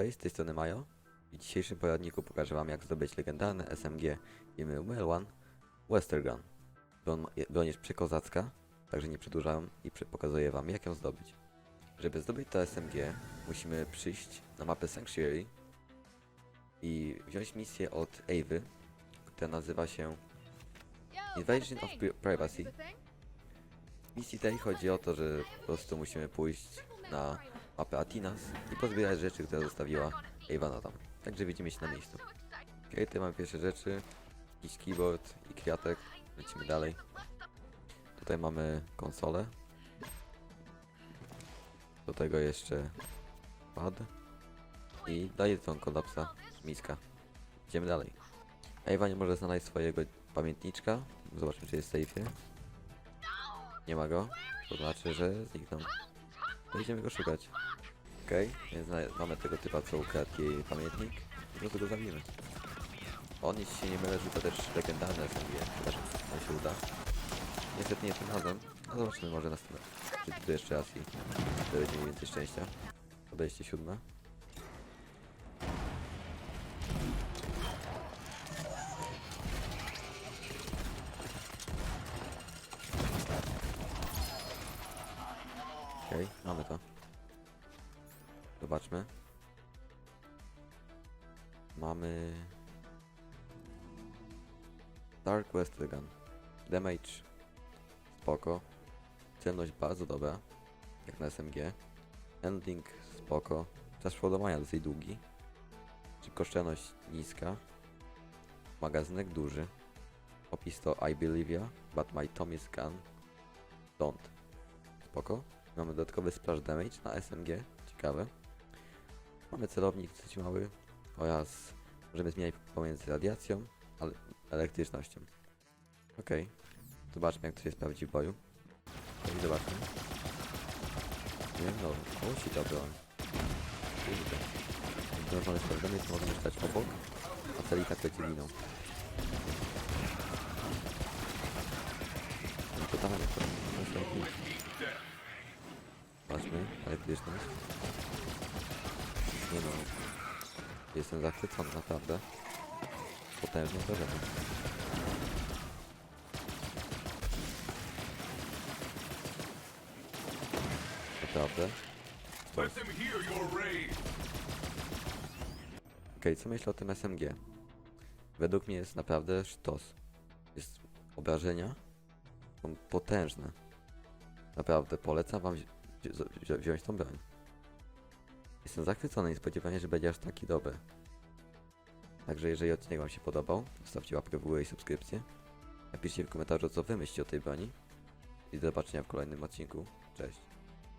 Cześć, z tej strony Majo. W dzisiejszym poradniku pokażę wam jak zdobyć legendarne SMG imię Well Westergun. Broń, broń jest przekozacka, także nie przedłużam i pokazuję wam jak ją zdobyć. Żeby zdobyć to SMG musimy przyjść na mapę Sanctuary i wziąć misję od Avy, która nazywa się Invasion of Pri- Privacy. W misji tej chodzi o to, że po prostu musimy pójść na mapę Atinas i pozbierać rzeczy, które zostawiła Ewana tam. Także widzimy się na miejscu. Okej, tutaj mamy pierwsze rzeczy. Jakiś keyboard i kwiatek. Lecimy dalej. Tutaj mamy konsolę. Do tego jeszcze pad. I daje tą kolapsa miska. Idziemy dalej. Ewa nie może znaleźć swojego pamiętniczka. Zobaczmy czy jest w safie. Nie ma go. To znaczy, że zniknął. To idziemy go szukać. Okej, więc zna- mamy tego typa, co ukradł jej pamiętnik. Po prostu go zabijemy. On, jeśli się nie mylę, rzuca też legendarne SMG. Zobaczymy, czy nam się uda. Niestety nie tym razem. No zobaczymy może następnym. Czy tu jeszcze raz i wtedy będzie mieli więcej szczęścia. Podejście siódme. Okej, mamy to. Zobaczmy. Mamy... Dark Westergun. Damage. Spoko. Celność bardzo dobra. Jak na SMG. Ending spoko. Czas przeładowania dosyć długi. Szybkoszczelność niska. Magazynek duży. Opis to I believe ya, but my Tommy's gun don't. Spoko. Mamy dodatkowy splash damage na SMG. Ciekawe. Mamy celownik dosyć mały oraz możemy zmieniać pomiędzy radiacją a elektrycznością. Okej. Zobaczmy jak to się sprawdzi w boju. I zobaczmy. Nie wiem, no, musi to broń. Mamy splash damage, możemy stać obok, a cel i tak będzie giną. No to tam, to, to jest Patrzmy, elektryczność. Nie no. Jestem zachwycony, naprawdę. Potężne zdarzenie. Naprawdę. Okej, co myślę o tym SMG? Według mnie jest naprawdę sztos. Jest obrażenia są potężne. Naprawdę polecam wam wzi wzi wzi wziąć tą broń. Jestem zachwycony, nie spodziewałem się, że będzie aż taki dobry. Także jeżeli odcinek wam się podobał, zostawcie łapkę w górę i subskrypcję. Napiszcie w komentarzu co wy myślicie o tej broni. I do zobaczenia w kolejnym odcinku. Cześć.